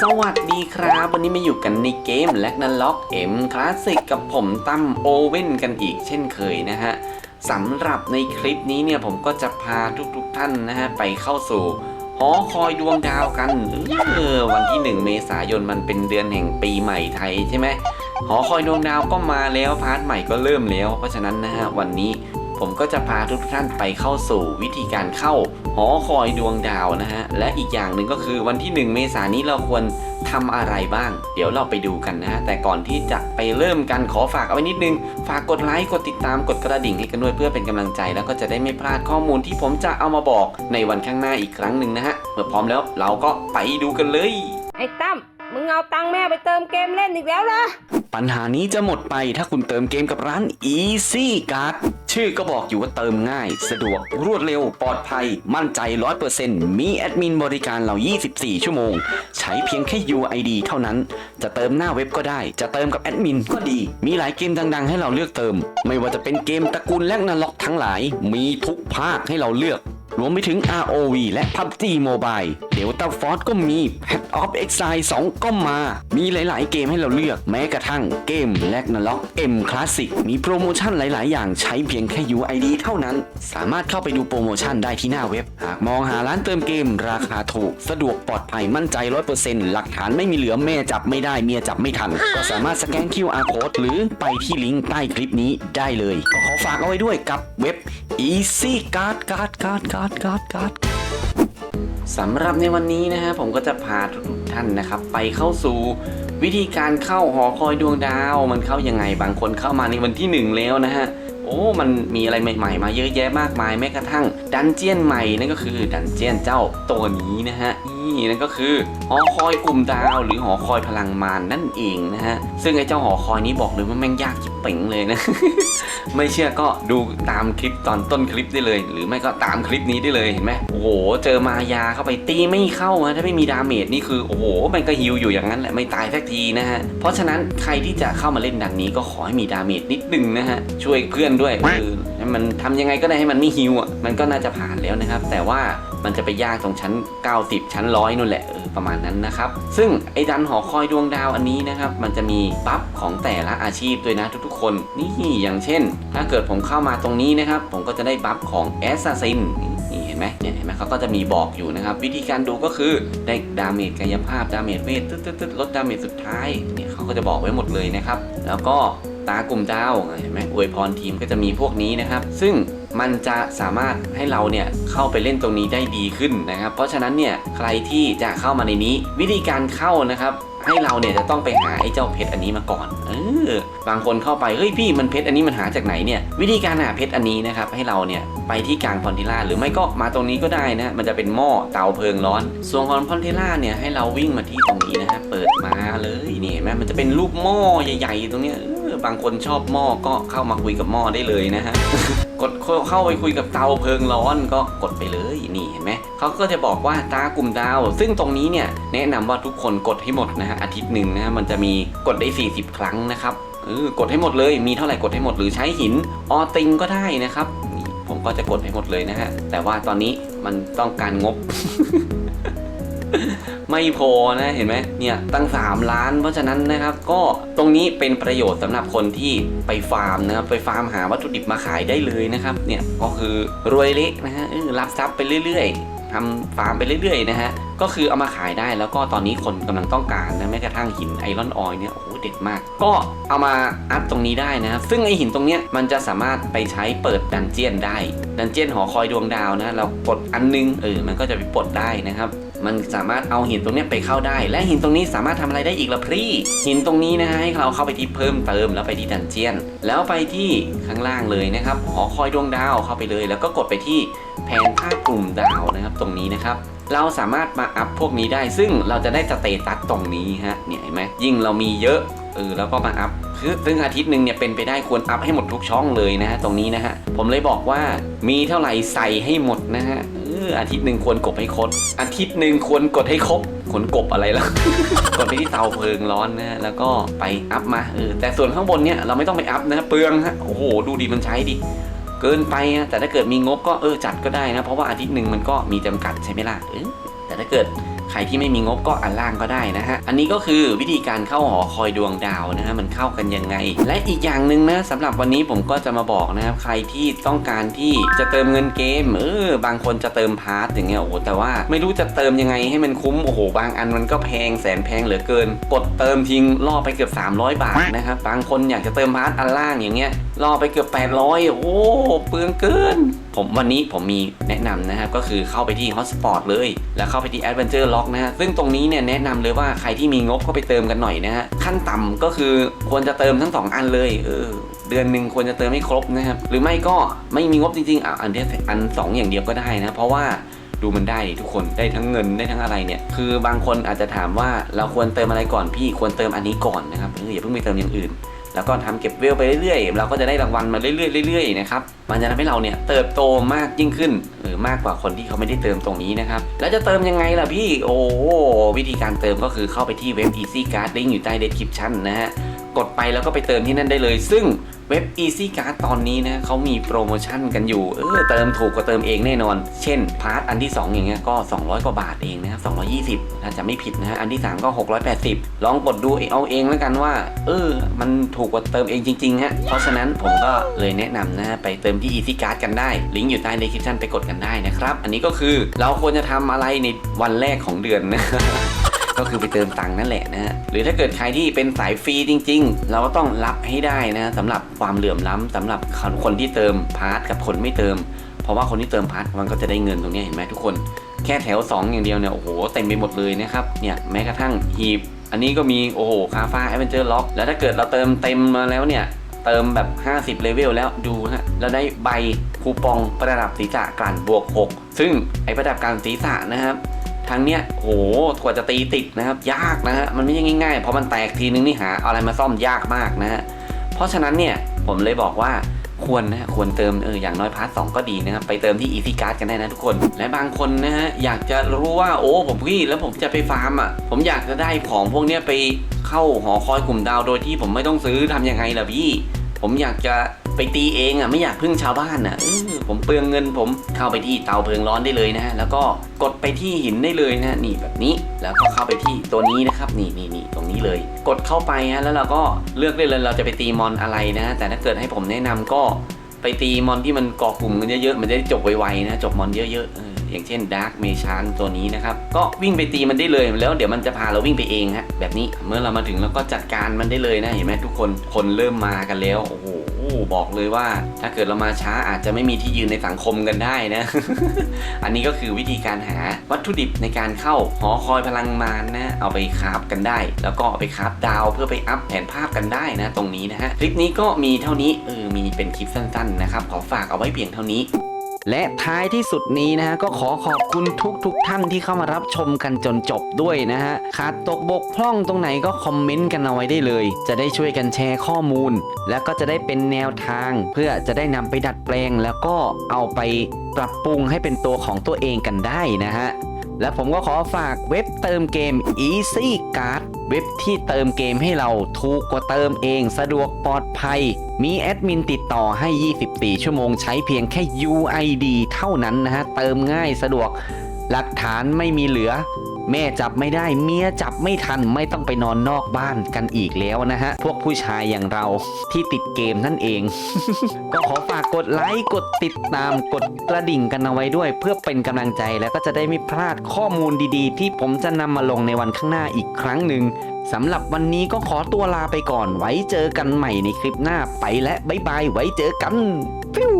สวัสดีครับ วันนี้มาอยู่กันในเกมแลกนันล็อกเอ็มคลาสสิกกับผมตั้มโอเว่นกันอีกเช่นเคยนะฮะสำหรับในคลิปนี้เนี่ยผมก็จะพาทุกๆท่านนะฮะไปเข้าสู่หอคอยดวงดาวกันเออวันที่ 1 เมษายนมันเป็นเดือนแห่งปีใหม่ไทยใช่ไหมหอคอยดวงดาวก็มาแล้วพาร์ทใหม่ก็เริ่มแล้ว เพราะฉะนั้นนะฮะวันนี้ผมก็จะพาทุกท่านไปเข้าสู่วิธีการเข้า หอคอยดวงดาวนะฮะ และอีกอย่างหนึ่งก็คือวันที่ 1 เมษายนนี้เราควรทำอะไรบ้าง เดี๋ยวเราไปดูกันนะฮะแต่ก่อนที่จะไปเริ่มกันขอฝากเอาไว้นิดนึง ฝากกดไลค์ กดติดตาม กดกระดิ่งให้กันด้วยเพื่อเป็นกำลังใจ แล้วก็จะได้ไม่พลาดข้อมูลที่ผมจะเอามาบอกในวันข้างหน้าอีกครั้งหนึ่งนะฮะ เมื่อพร้อมแล้วเราก็ไปดูกันเลย ไอ้ตั้ม มึงเอาตังค์แม่ไปเติมเกมเล่นอีกแล้วนะปัญหานี้จะหมดไปถ้าคุณเติมเกมกับร้าน Easy Card ชื่อก็บอกอยู่ว่าเติมง่าย สะดวกรวดเร็ว ปลอดภัย มั่นใจ 100%มีแอดมินบริการเรา 24 ชั่วโมง ใช้เพียงแค่ UID เท่านั้น จะเติมหน้าเว็บก็ได้ จะเติมกับแอดมินก็ดี มีหลายเกมดังๆ ให้เราเลือกเติม ไม่ว่าจะเป็นเกมตระกูลแลกนาล็อกทั้งหลาย มีทุกภาคให้เราเลือก รวมไปถึง ROV และ PUBG Mobile Delta Force ก็มี Path of Exile 2 ก็มา มีหลาย ๆ เกมให้เราเลือก แม้กระทั่งเกม l a g n a l o c M Classic มีโปรโมชั่นหลาย ๆ อย่างใช้เพียงแค่ UID เท่านั้น สามารถเข้าไปดูโปรโมชั่นได้ที่หน้าเว็บ หากมองหาร้านเติมเกม ราคาถูก สะดวกปลอดภัยมั่นใจ 100%หลักฐานไม่มีเหลือแม่จับไม่ได้เมียจับไม่ทัน ก็สามารถสแกน QR code หรือไปที่ลิงก์ใต้คลิปนี้ได้เลยก็ขอฝากเอาไว้ด้วยกับเว็บ Easy Card Card Card Card Card Card สำหรับในวันนี้นะฮะผมก็จะพาทุกท่านนะครับ ไปเข้าสู่วิธีการเข้าหอคอยดวงดาว มันเข้ายังไงบางคนเข้ามาในวันที่หนึ่งแล้วนะฮะโอ้มันมีอะไรใหม่ ๆ มาเยอะแยะมากมายแม้กระทั่งดันเจียนใหม่นั่นก็คือดันเจียนเจ้าตัวนี้นะฮะ นี่นั่นก็คือหอคอยกลุ่มดาว หรือหอคอยพลังมารนั่นเองนะฮะ ซึ่งไอ้เจ้าหอคอยนี้บอกเลยว่าแม่งยากจิบเป่งเลยนะ ไม่เชื่อก็ดูตามคลิปตอนต้นคลิปได้เลย หรือไม่ก็ตามคลิปนี้ได้เลยเห็นไหมโอ้โห เจอมายาเข้าไปตีไม่เข้านะถ้าไม่มีดาเมจนี่คือโอ้โหมันก็ฮิวอยู่อย่างนั้นแหละไม่ตายสักทีนะฮะ เพราะฉะนั้นใครที่จะเข้ามาเล่นดันนี้ก็ขอให้มีดาเมจนิดนึงนะฮะช่วยเพื่อนด้วยคือมันทำยังไงก็ได้ให้มันไม่ฮิวอะมันก็น่าจะผ่านแล้วนะครับ แต่ว่า มันจะไปยากตรงชั้น 90 ชั้นร้อยนู่นแหละเออประมาณนั้นนะครับ ซึ่งไอ้ดันหอคอยดวงดาวอันนี้นะครับ มันจะมีบัฟของแต่ละอาชีพด้วยนะทุกๆ คนนี่อย่างเช่น ถ้าเกิดผมเข้ามาตรงนี้นะครับ ผมก็จะได้บัฟของแอสซัสซินนี่เห็นไหมเนี่ยเห็นไหมเขาก็จะมีบอกอยู่นะครับ วิธีการดูก็คือได้ดาเมจกายภาพดาเมจเวทตึ๊ดตึ๊ดตึ๊ดลดดาเมจสุดท้ายเนี่ยเขาก็จะบอกไว้หมดเลยนะครับ แล้วก็ตากลุ่มดาวเห็นไหมอวยพรทีมก็จะมีพวกนี้นะครับ ซึ่ง มันจะสามารถให้เราเนี่ยเข้าไปเล่นตรงนี้ได้ดีขึ้นนะครับ เพราะฉะนั้นเนี่ยใครที่จะเข้ามาในนี้ วิธีการเข้านะครับให้เราเนี่ยจะต้องไปหาไอ้เจ้าเพชรอันนี้มาก่อน เออบางคนเข้าไป เฮ้ยพี่มันเพชรอันนี้มันหาจากไหนเนี่ย วิธีการหาเพชรอันนี้นะครับ ให้เราเนี่ยไปที่กลางพอนทิล่าหรือไม่ก็มาตรงนี้ก็ได้นะ มันจะเป็นหม้อเตาเพลิงร้อน ส่วนของพอนทิล่าเนี่ยให้เราวิ่งมาที่ตรงนี้นะฮะ เปิดมาเลยนี่เห็นไหมมันจะเป็นรูปหม้อใหญ่ ๆ ตรงเนี้ย ออบางคนชอบหม้อก็เข้ามาคุยกับหม้อได้เลยนะฮะ กดเข้าไปคุยกับเตาเพลิงร้อนก็กดไปเลยนี่เห็นไหมเขาก็จะบอกว่าตากลุ่มดาว ซึ่งตรงนี้เนี่ยแนะนำว่าทุกคนกดให้หมดนะฮะอาทิตย์หนึ่งนะฮะมันจะมีกดได้ 40 ครั้งนะครับเออกดให้หมดเลยมีเท่าไหร่กดให้หมดหรือใช้หินออติงก็ได้นะครับ ผมก็จะกดให้หมดเลยนะฮะแต่ว่าตอนนี้มันต้องการงบ ไม่พอนะเห็นไหมเนี่ยตั้ง 3 ล้าน เพราะฉะนั้นนะครับก็ตรงนี้เป็นประโยชน์สำหรับคนที่ไปฟาร์มนะครับไปฟาร์มหาวัตถุดิบมาขายได้เลยนะครับเนี่ยก็คือรวยเละนะฮะรับทรัพย์ไปเรื่อยๆทำฟาร์มไปเรื่อยๆนะฮะ ก็คือเอามาขายได้แล้วก็ตอนนี้คนกำลังต้องการนะแม้กระทั่งหินไอรอนออยเนี่ยโอ้โหเด็ดมาก ก็เอามาอัพตรงนี้ได้นะครับ ซึ่งไอหินตรงเนี้ยมันจะสามารถไปใช้เปิดดันเจียนได้ ดันเจียนหอคอยดวงดาวนะ เรากดอันนึงเออมันก็จะไปปลดได้นะครับ มันสามารถเอาหินตรงนี้ไปเข้าได้ และหินตรงนี้สามารถทำอะไรได้อีกละพี่หินตรงนี้นะฮะให้เราเข้าไปที่เพิ่มเติมแล้วไปที่ดันเจียน แล้วไปที่ข้างล่างเลยนะครับหอคอยดวงดาวเข้าไปเลย แล้วก็กดไปที่แผนภาพกลุ่มดาวนะครับตรงนี้นะครับเราสามารถมาอัพพวกนี้ได้ ซึ่งเราจะได้สเตตัสตรงนี้ฮะเนี่ยเห็นไหมยิ่งเรามีเยอะเออแล้วก็มาอัพคือซึ่งอาทิตย์หนึ่งเนี่ยเป็นไปได้ควรอัพให้หมดทุกช่องเลยนะฮะตรงนี้นะฮะผมเลยบอกว่ามีเท่าไหร่ใส่ให้หมดนะฮะ อออาทิตย์หนึ่งควรกดให้ครบอาทิตย์หนึ่งควรกดให้ครบขนกบอะไรล่ะ กดไปที่เตาเพลิงร้อนนะฮะแล้วก็ไปอัพมาเออแต่ส่วนข้างบนเนี่ยเราไม่ต้องไปอัพนะฮะเปลืองฮะโอ้โหดูดีมันใช้ดิเกินไปนะแต่ถ้าเกิดมีงบก็เออจัดก็ได้นะเพราะว่าอาทิตย์หนึ่งมันก็มีจำกัดใช่ไหมล่ะเออแต่ถ้าเกิด ใครที่ไม่มีงบก็อันล่างก็ได้นะฮะ อันนี้ก็คือวิธีการเข้าหอคอยดวงดาวนะฮะมันเข้ากันยังไง และอีกอย่างหนึ่งนะสำหรับวันนี้ผมก็จะมาบอกนะครับใครที่ต้องการที่จะเติมเงินเกมเออบางคนจะเติมพาร์ทอย่างเงี้ยโอ้แต่ว่าไม่รู้จะเติมยังไงให้มันคุ้มโอ้โหบางอันมันก็แพงแสนแพงเหลือเกิน กดเติมทิ้งล่อไปเกือบ 300 บาทนะครับบางคนอยากจะเติมพาร์ทอันล่างอย่างเงี้ยล่อไปเกือบ 800 โอ้เปลืองเกิน ผมวันนี้ผมมีแนะนำนะครับก็คือเข้าไปที่ Hotspot เลย แล้วเข้าไปที่ Adventure Lock นะฮะซึ่งตรงนี้เนี่ยแนะนำเลยว่าใครที่มีงบก็ไปเติมกันหน่อยนะฮะขั้นต่ำก็คือควรจะเติมทั้ง 2 อันเลยเออเดือนหนึ่งควรจะเติมให้ครบนะครับหรือไม่ก็ไม่มีงบจริงๆอะอันเดียวอันสองอย่างเดียวก็ได้นะเพราะว่าดูมันได้ทุกคนได้ทั้งเงินได้ทั้งอะไรเนี่ย คือบางคนอาจจะถามว่าเราควรเติมอะไรก่อนพี่ควรเติมอันนี้ก่อนนะครับเอออย่าเพิ่งไปเติมอย่างอื่น แล้วก็ทำเก็บเวลไปเรื่อยๆ เราก็จะได้รางวัลมาเรื่อยๆเรื่อยๆนะครับมันจะทำให้เราเนี่ยเติบโตมากยิ่งขึ้นหรือมากกว่าคนที่เขาไม่ได้เติมตรงนี้นะครับแล้วจะเติมยังไงล่ะพี่โอ้วิธีการเติมก็คือเข้าไปที่เว็บ Easy Card ลิงก์อยู่ใต้ description นะฮะกดไปแล้วก็ไปเติมที่นั่นได้เลย ซึ่ง เว็บ Easy Card ตอนนี้นะเขามีโปรโมชั่นกันอยู่ เออเติมถูกกว่าเติมเองแน่นอน เช่น พาร์ทอันที่ 2 อย่างเงี้ยก็ 200 กว่าบาทเองนะครับ 220ถ้าจะไม่ผิดนะฮะ อันที่ 3 ก็ 680 ลองกดดูเอาเองแล้วกันว่า เออ มันถูกกว่าเติมเองจริงๆฮะ เพราะฉะนั้นผมก็เลยแนะนำนะฮะไปเติมที่ Easy Card กันได้ ลิงก์อยู่ใต้ description ไปกดกันได้นะครับ อันนี้ก็คือเราควรจะทำอะไรในวันแรกของเดือนนะ ก็คือไปเติมตังค์นั่นแหละนะฮะหรือถ้าเกิดใครที่เป็นสายฟรีจริง ๆ เราก็ต้องรับให้ได้นะสำหรับความเหลื่อมล้ำสำหรับคนที่เติมพาร์ทกับคนไม่เติม เพราะว่าคนที่เติมพาร์ทมันก็จะได้เงินตรงนี้เห็นไหมทุกคนแค่แถว 2 อย่างเดียวเนี่ยโอ้โหเต็มไปหมดเลยนะครับเนี่ยแม้กระทั่งหีบ อันนี้ก็มีโอ้โหคาฟ้าแอดเวนเจอร์ล็อกแล้วถ้าเกิดเราเติมเต็มมาแล้วเนี่ยเติมแบบ 50 เลเวลแล้วดูฮะเราได้ใบคูปองประดับศีรษะกลั่นบวก 6 ซึ่งไอประดับกลั่นศีรษะนะครับ ทางเนี้ยโหกว่าจะตีติดนะครับ ยากนะฮะมันไม่ใช่ง่ายๆ เพราะมันแตกทีนึงนี่หาอะไรมาซ่อมยากมากนะฮะเพราะฉะนั้นเนี่ยผมเลยบอกว่าควรนะฮะควรเติมเอออย่างน้อยพาร์ทสก็ดีนะครับ ไปเติมที่ Easy Card กันได้นะทุกคน และบางคนนะฮะ อยากจะรู้ว่าโอ้ผมพี่แล้วผมจะไปฟาร์มอะ ผมอยากจะได้ของพวกเนี้ยไปเข้าหอคอยกลุ่มดาวโดยที่ผมไม่ต้องซื้อทำยังไงล่ะพี่ ผมอยากจะ ไปตีเองอะไม่อยากพึ่งชาวบ้านอะผมเปลืองเงินผมเข้าไปที่เตาเพลิงร้อนได้เลยนะฮะแล้วก็กดไปที่หินได้เลยนะนี่แบบนี้แล้วก็เข้าไปที่ตัวนี้นะครับนี่นี่นี่ตรงนี้เลย กดเข้าไปฮะแล้วเราก็เลือกได้เลยเราจะไปตีมอนอะไรนะ แต่ถ้าเกิดให้ผมแนะนำก็ไปตีมอนที่มันเกาะกลุ่มกันเยอะๆมันจะได้จบไวๆนะจบมอนเยอะๆอออย่างเช่นดาร์กเมชานตัวนี้นะครับ ก็วิ่งไปตีมันได้เลย แล้วเดี๋ยวมันจะพาเราวิ่งไปเองฮะแบบนี้เมื่อเรามาถึงเราก็จัดการมันได้เลยนะ เห็นไหมทุกคนคนเริ่มมากันแล้ว โอ้โห บอกเลยว่า ถ้าเกิดเรามาช้าอาจจะไม่มีที่ยืนในสังคมกันได้นะ อันนี้ก็คือวิธีการหาวัตถุดิบในการเข้าหอคอยพลังมารนะ เอาไปคาบกันได้ แล้วก็เอาไปคาบดาวเพื่อไปอัพแผนภาพกันได้นะ ตรงนี้นะฮะคลิปนี้ก็มีเท่านี้เออมีเป็นคลิปสั้นๆนะครับขอฝากเอาไว้เพียงเท่านี้ และท้ายที่สุดนี้นะฮะก็ขอขอบคุณทุกทุกๆท่านที่เข้ามารับชมกันจนจบด้วยนะฮะขาดตกบกพร่องตรงไหนก็คอมเมนต์กันเอาไว้ได้เลย จะได้ช่วยกันแชร์ข้อมูล แล้วก็จะได้เป็นแนวทาง เพื่อจะได้นำไปดัดแปลง แล้วก็เอาไปปรับปรุงให้เป็นตัวของตัวเองกันได้นะฮะและผมก็ขอฝากเว็บเติมเกม Easy Card เว็บที่เติมเกมให้เราถูกกว่าเติมเองสะดวกปลอดภัย มีแอดมินติดต่อให้ 24 ชั่วโมงใช้เพียงแค่ UID เท่านั้นนะฮะ เติมง่ายสะดวกหลักฐานไม่มีเหลือ แม่จับไม่ได้เมียจับไม่ทันไม่ต้องไปนอนนอกบ้านกันอีกแล้วนะฮะ พวกผู้ชายอย่างเราที่ติดเกมนั่นเอง ก็ขอฝากกดไลค์กดติดตามกดกระดิ่งกันเอาไว้ด้วย เพื่อเป็นกำลังใจแล้วก็จะได้ไม่พลาดข้อมูลดีๆ ที่ผมจะนำมาลงในวันข้างหน้าอีกครั้งหนึ่งสำหรับวันนี้ก็ขอตัวลาไปก่อน ไว้เจอกันใหม่ในคลิปหน้าไปและบ๊ายบายไว้เจอกันฟิว